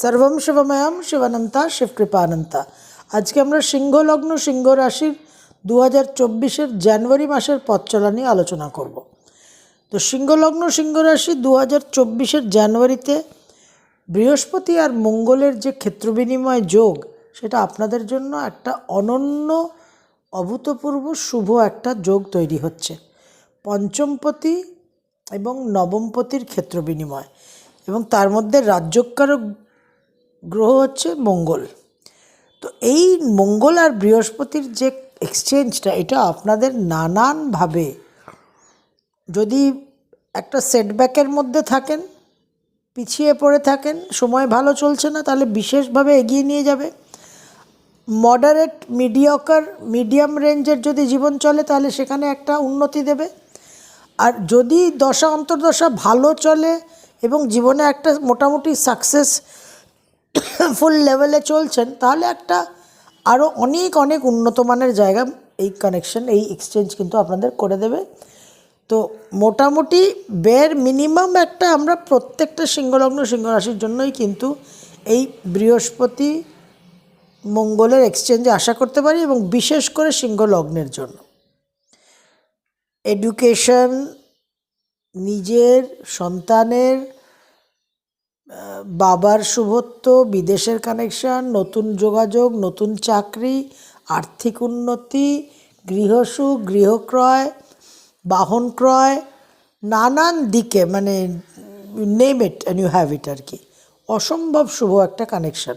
সর্বম শিবময়াম শিবানন্তা শিবকৃপানন্তা। আজকে আমরা সিংহ লগ্ন সিংহ রাশির দু হাজার চব্বিশের জানুয়ারি মাসের পথ চলা নিয়ে আলোচনা করব। তো সিংহ লগ্ন সিংহ রাশি দু হাজার চব্বিশের জানুয়ারিতে বৃহস্পতি আর মঙ্গলের যে ক্ষেত্র বিনিময় যোগ, সেটা আপনাদের জন্য একটা অনন্য, অভূতপূর্ব, শুভ একটা যোগ তৈরি হচ্ছে। পঞ্চমপতি এবং নবমপতির ক্ষেত্র বিনিময় এবং তার মধ্যে রাজ্যকারক গ্রহ হচ্ছে মঙ্গল। তো এই মঙ্গল আর বৃহস্পতির যে এক্সচেঞ্জটা, এটা আপনাদের নানানভাবে যদি একটা সেটব্যাকের মধ্যে থাকেন, পিছিয়ে পড়ে থাকেন, সময় ভালো চলছে না, তাহলে বিশেষভাবে এগিয়ে নিয়ে যাবে। মডারেট মিডিয়কার মিডিয়াম রেঞ্জের যদি জীবন চলে, তাহলে সেখানে একটা উন্নতি দেবে। আর যদি দশা অন্তর্দশা ভালো চলে এবং জীবনে একটা মোটামুটি সাকসেস ফুল লেভেলে চলছেন, তাহলে একটা আরও অনেক অনেক উন্নত মানের জায়গা এই কানেকশন এই এক্সচেঞ্জ কিন্তু আপনাদের করে দেবে। তো মোটামুটি বের মিনিমাম একটা আমরা প্রত্যেকটা সিংহলগ্ন সিংহ রাশির জন্যই কিন্তু এই বৃহস্পতি মঙ্গলের এক্সচেঞ্জে আশা করতে পারি এবং বিশেষ করে সিংহ লগ্নের জন্য। এডুকেশন নিজের, সন্তানের বাবার শুভত্ব, বিদেশের কানেকশন নতুন যোগাযোগ, নতুন চাকরি, আর্থিক উন্নতি গৃহসুখ গৃহক্রয় বাহন ক্রয়, নানান দিকে মানে name it and you have it আর কি। অসম্ভব শুভ একটা কানেকশন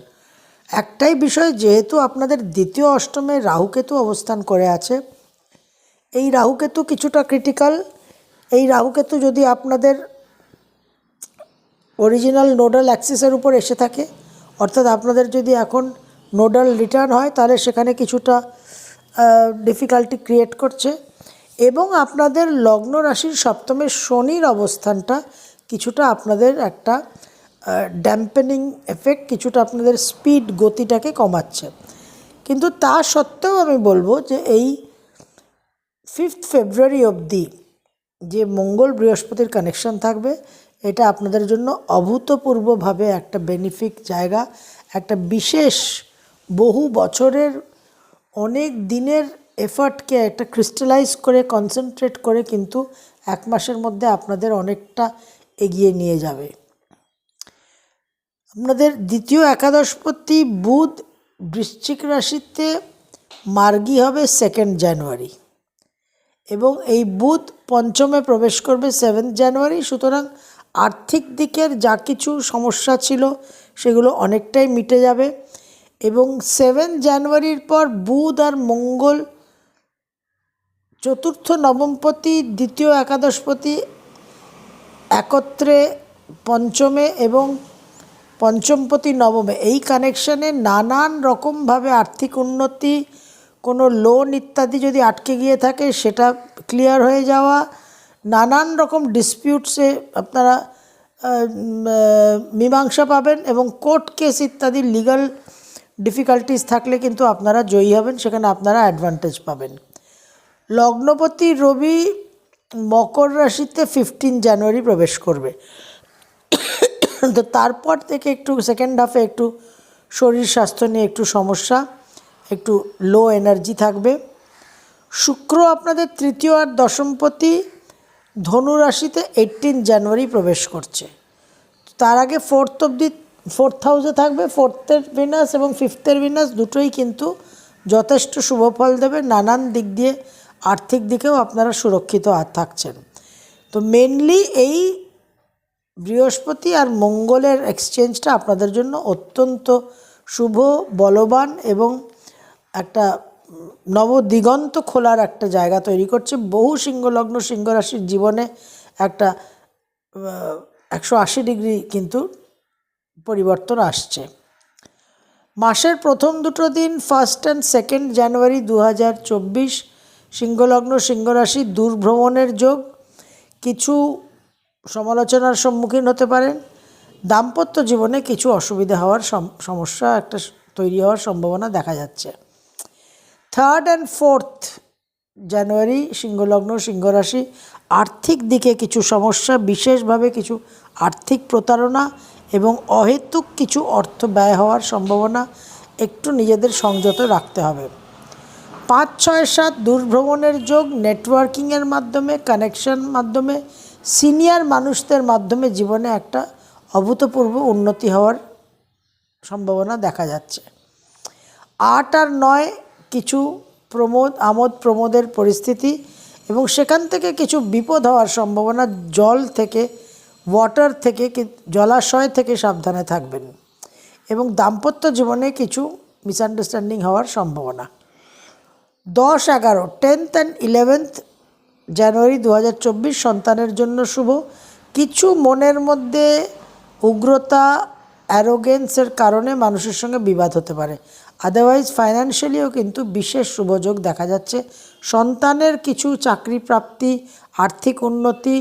একটাই বিষয়, যেহেতু আপনাদের দ্বিতীয় অষ্টমে রাহুকেতু অবস্থান করে আছে, এই রাহুকেতু কিছুটা ক্রিটিক্যাল এই রাহুকেতু যদি আপনাদের অরিজিনাল নোডাল অ্যাক্সিসের উপর এসে থাকে। অর্থাৎ আপনাদের যদি এখন নোডাল রিটার্ন হয়, তাহলে সেখানে কিছুটা ডিফিকাল্টি ক্রিয়েট করছে। এবং আপনাদের লগ্ন রাশির সপ্তমে শনির অবস্থানটা কিছুটা আপনাদের একটা ড্যাম্পেনিং এফেক্ট কিছুটা আপনাদের স্পিড গতিটাকে কমাচ্ছে। কিন্তু তা সত্ত্বেও আমি বলব যে এই ফিফথ ফেব্রুয়ারি অবধি যে মঙ্গল বৃহস্পতির কানেকশন থাকবে এটা আপনাদের জন্য অভূতপূর্বভাবে একটা বেনিফিক জায়গা, একটা বিশেষ বহু বছরের অনেক দিনের এফার্টকে একটা ক্রিস্টালাইজ করে কনসেন্ট্রেট করে কিন্তু এক মাসের মধ্যে আপনাদের অনেকটা এগিয়ে নিয়ে যাবে। আপনাদের দ্বিতীয় একাদশপতি বুধ বৃশ্চিক রাশিতে মার্গী হবে সেকেন্ড জানুয়ারি এবং এই বুধ পঞ্চমে প্রবেশ করবে সেভেন্থ জানুয়ারি সুতরাং আর্থিক দিকের যা কিছু সমস্যা ছিল, সেগুলো অনেকটাই মিটে যাবে। এবং সেভেন জানুয়ারির পর বুধ আর মঙ্গল চতুর্থ নবমপতি, দ্বিতীয় একাদশপতি একত্রে পঞ্চমে এবং পঞ্চমপতি নবমে। এই কানেকশানে নানান রকমভাবে আর্থিক উন্নতি, কোনো লোন ইত্যাদি যদি আটকে গিয়ে থাকে, সেটা ক্লিয়ার হয়ে যাওয়া নানান রকম ডিসপিউটসে আপনারা মীমাংসা পাবেন এবং কোর্ট কেস ইত্যাদি লিগাল ডিফিকাল্টিস থাকলে কিন্তু আপনারা জয়ী হবেন, সেখানে আপনারা অ্যাডভান্টেজ পাবেন। লগ্নপতি রবি মকর রাশিতে ফিফটিন জানুয়ারি প্রবেশ করবে। তো তারপর থেকে একটু সেকেন্ড হাফে একটু শরীর স্বাস্থ্য নিয়ে একটু সমস্যা, একটু লো এনার্জি থাকবে। শুক্র আপনাদের তৃতীয় আর দশমপতি ধনু রাশিতে এইটিন জানুয়ারি প্রবেশ করছে। তার আগে ফোর্থ অবধি ফোর্থ হাউসে থাকবে ফোর্থের ভিনাস এবং ফিফথের ভিনাস দুটোই কিন্তু যথেষ্ট শুভ ফল দেবে। নানান দিক দিয়ে আর্থিক দিকেও আপনারা সুরক্ষিত থাকছেন। তো মেনলি এই বৃহস্পতি আর মঙ্গলের এক্সচেঞ্জটা আপনাদের জন্য অত্যন্ত শুভ, বলবান এবং একটা নবদিগন্ত খোলার একটা জায়গা তৈরি করছে। বহু সিংহলগ্ন সিংহ রাশির জীবনে একটা একশো আশি ডিগ্রি কিন্তু পরিবর্তন আসছে। মাসের প্রথম দুটো দিন ফার্স্ট অ্যান্ড সেকেন্ড জানুয়ারি দু হাজার চব্বিশ, সিংহলগ্ন সিংহরাশি দূরভ্রমণের যোগ। কিছু সমালোচনার সম্মুখীন হতে পারেন। দাম্পত্য জীবনে কিছু অসুবিধা হওয়ার সম- সমস্যা, একটা তৈরি হওয়ার সম্ভাবনা দেখা যাচ্ছে। থার্ড অ্যান্ড ফোর্থ জানুয়ারি, সিংহলগ্ন, সিংহরাশি, আর্থিক দিকে কিছু সমস্যা, বিশেষভাবে কিছু আর্থিক প্রতারণা এবং অহেতুক কিছু অর্থ ব্যয় হওয়ার সম্ভাবনা একটু নিজেদের সংযত রাখতে হবে। পাঁচ, ছয়, সাত, দূরভ্রমণের যোগ নেটওয়ার্কিংয়ের মাধ্যমে কানেকশন মাধ্যমে সিনিয়র মানুষদের মাধ্যমে জীবনে একটা অভূতপূর্ব উন্নতি হওয়ার সম্ভাবনা দেখা যাচ্ছে। আট আর নয় কিছু প্রমোদ, আমোদ প্রমোদের পরিস্থিতি এবং সেখান থেকে কিছু বিপদ হওয়ার সম্ভাবনা জল থেকে ওয়াটার থেকে জলাশয় থেকে সাবধানে থাকবেন এবং দাম্পত্য জীবনে কিছু মিসআন্ডারস্ট্যান্ডিং হওয়ার সম্ভাবনা। দশ এগারো টেন্থ অ্যান্ড ইলেভেন্থ জানুয়ারি দু হাজার চব্বিশ সন্তানের জন্য শুভ। কিছু মনের মধ্যে উগ্রতা অ্যারোগেন্সের কারণে মানুষের সঙ্গে বিবাদ হতে পারে। আদারওয়াইজ ফাইন্যান্সিয়ালিও কিন্তু বিশেষ শুভযোগ দেখা যাচ্ছে। সন্তানের কিছু চাকরি প্রাপ্তি, আর্থিক উন্নতি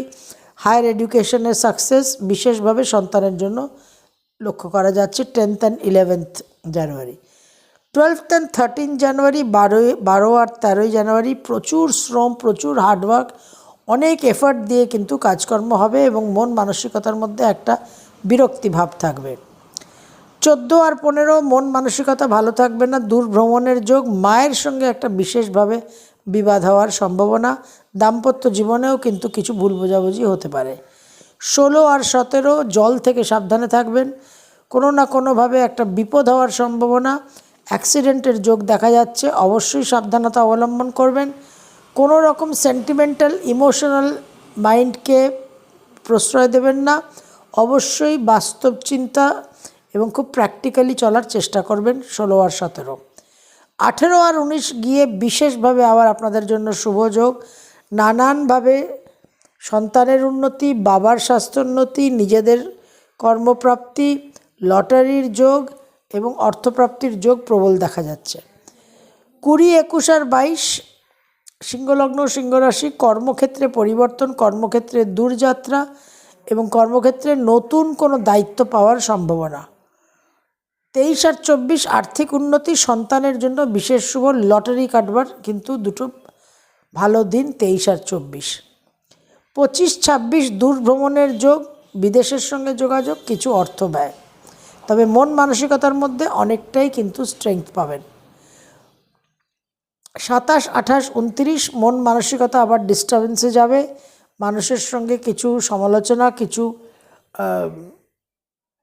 হায়ার এডুকেশনের সাকসেস বিশেষভাবে সন্তানের জন্য লক্ষ্য করা যাচ্ছে tenth and eleventh January twelve and thirteen January বারোই, বারো আর তেরোই জানুয়ারি প্রচুর শ্রম, প্রচুর হার্ডওয়ার্ক অনেক এফার্ট দিয়ে কিন্তু কাজকর্ম হবে এবং মন মানসিকতার মধ্যে একটা বিরক্তি ভাব থাকবে। চোদ্দ আর পনেরো, মন মানসিকতা ভালো থাকবে না দূর ভ্রমণের যোগ মায়ের সঙ্গে একটা বিশেষভাবে বিবাদ হওয়ার সম্ভাবনা, দাম্পত্য জীবনেও কিন্তু কিছু ভুল বোঝাবুঝি হতে পারে। ষোলো আর সতেরো, জল থেকে সাবধানে থাকবেন, কোনো না কোনোভাবে একটা বিপদ হওয়ার সম্ভাবনা, অ্যাক্সিডেন্টের যোগ দেখা যাচ্ছে, অবশ্যই সাবধানতা অবলম্বন করবেন, কোনো রকম সেন্টিমেন্টাল ইমোশনাল মাইন্ডকে প্রশ্রয় দেবেন না, অবশ্যই বাস্তব চিন্তা এবং খুব প্র্যাকটিক্যালি চলার চেষ্টা করবেন ষোলো আর সতেরো। আঠেরো আর উনিশ গিয়ে বিশেষভাবে আবার আপনাদের জন্য শুভযোগ নানানভাবে সন্তানের উন্নতি, বাবার স্বাস্থ্যোন্নতি নিজেদের কর্মপ্রাপ্তি, লটারির যোগ এবং অর্থপ্রাপ্তির যোগ প্রবল দেখা যাচ্ছে। কুড়ি, একুশ আর বাইশ সিংহলগ্ন সিংহরাশি কর্মক্ষেত্রে পরিবর্তন, কর্মক্ষেত্রে দূরযাত্রা এবং কর্মক্ষেত্রে নতুন কোনো দায়িত্ব পাওয়ার সম্ভাবনা। তেইশ আর চব্বিশ আর্থিক উন্নতি সন্তানের জন্য বিশেষ শুভ লটারি কাটবার কিন্তু দুটো ভালো দিন তেইশ আর চব্বিশ। পঁচিশ ছাব্বিশ দূর ভ্রমণের যোগ, বিদেশের সঙ্গে যোগাযোগ, কিছু অর্থ ব্যয়। তবে মন মানসিকতার মধ্যে অনেকটাই কিন্তু স্ট্রেংথ পাবেন। সাতাশ, আঠাশ, উনত্রিশ, মন মানসিকতা আবার ডিস্টার্বেন্সে যাবে। মানুষের সঙ্গে কিছু সমালোচনা, কিছু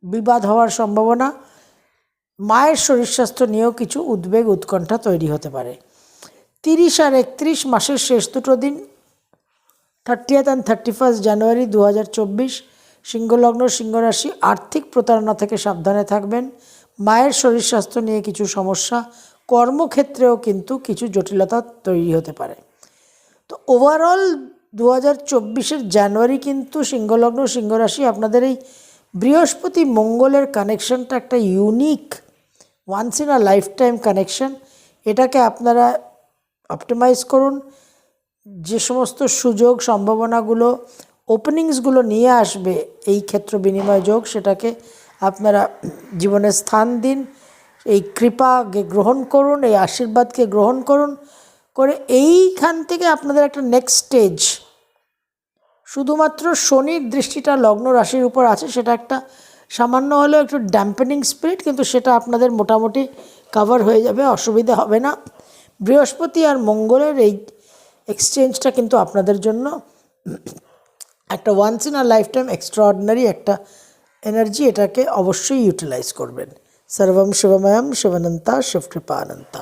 বিবাদ হওয়ার সম্ভাবনা। মায়ের শরীর স্বাস্থ্য নিয়েও কিছু উদ্বেগ, উৎকণ্ঠা তৈরি হতে পারে। তিরিশ আর একত্রিশ মাসের শেষ দুটো দিন thirtieth and thirty first January দু হাজার চব্বিশ, সিংহলগ্ন, সিংহরাশি, আর্থিক প্রতারণা থেকে সাবধানে থাকবেন। মায়ের শরীর স্বাস্থ্য নিয়ে কিছু সমস্যা, কর্মক্ষেত্রেও কিন্তু কিছু জটিলতা তৈরি হতে পারে। তো ওভারঅল দু হাজার চব্বিশের জানুয়ারি কিন্তু সিংহলগ্ন, সিংহরাশি, আপনাদের এই বৃহস্পতি মঙ্গলের কানেকশনটা একটা unique once in a life time connection এটাকে আপনারা অপটিমাইজ করুন। যে সমস্ত সুযোগ, সম্ভাবনাগুলো ওপেনিংসগুলো নিয়ে আসবে, এই ক্ষেত্র বিনিময় যোগ, সেটাকে আপনারা জীবনে স্থান দিন। এই কৃপাকে গ্রহণ করুন, এই আশীর্বাদকে গ্রহণ করুন। করে এইখান থেকে আপনাদের একটা নেক্সট স্টেজ শুধুমাত্র শনির দৃষ্টিটা লগ্ন রাশির উপর আছে, সেটা একটা সামান্য হলেও একটু ড্যাম্পেনিং স্পিরিট কিন্তু সেটা আপনাদের মোটামুটি কভার হয়ে যাবে, অসুবিধা হবে না। বৃহস্পতি আর মঙ্গলের এই এক্সচেঞ্জটা কিন্তু আপনাদের জন্য একটা once in a life time extraordinary একটা এনার্জি এটাকে অবশ্যই ইউটিলাইজ করবেন। সর্বম শিবময়ম শিবানন্তা শিবকৃপানন্তা